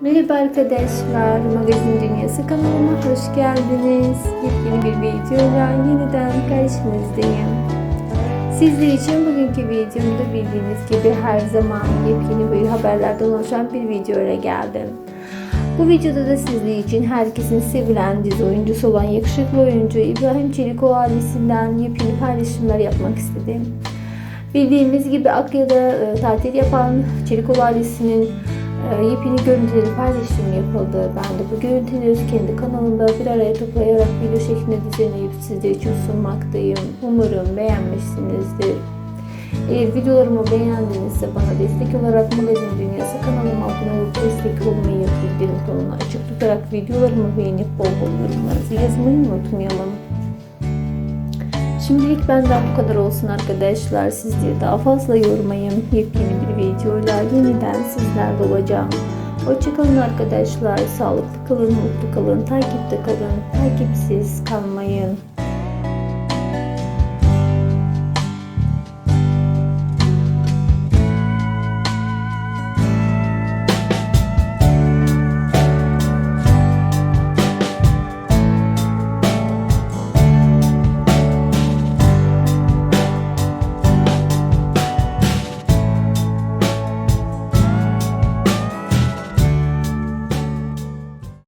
Merhaba arkadaşlar, Magazin Dünyası kanalıma hoş geldiniz. Yepyeni bir videoyla yeniden karşınızdayım. Sizler için bugünkü videomda bildiğiniz gibi her zaman yepyeni böyle haberlerden oluşan bir videoyla geldim. Bu videoda da sizler için herkesin sevilen dizi oyuncusu olan yakışıklı oyuncu İbrahim Çelikoğlu ailesinden yepyeni paylaşımlar yapmak istedim. Bildiğimiz gibi Akya'da e, tatil yapan Çelikoğlu ailesinin yepyeni görüntüleri paylaşım yapıldı. Ben de bu görüntüleri kendi kanalımda bir araya toplayarak video şeklinde düzenleyip sizler için sunmaktayım. Umarım beğenmişsinizdir. Eğer videolarımı beğendiğinizde bana destek olarak Magazin Dünyası kanalıma abone olup destek olmayı, bildirim tonunu açık tutarak videolarımı beğenip bol bol yorumlarınızı yazmayı unutmayalım. Şimdilik benden bu kadar olsun arkadaşlar. Sizleri daha fazla yormayın. Yepyeni bir videoyla yeniden sizlerle olacağım. Hoşçakalın arkadaşlar. Sağlıklı kalın, mutlu kalın, takipte kalın. Takipsiz kalmayın.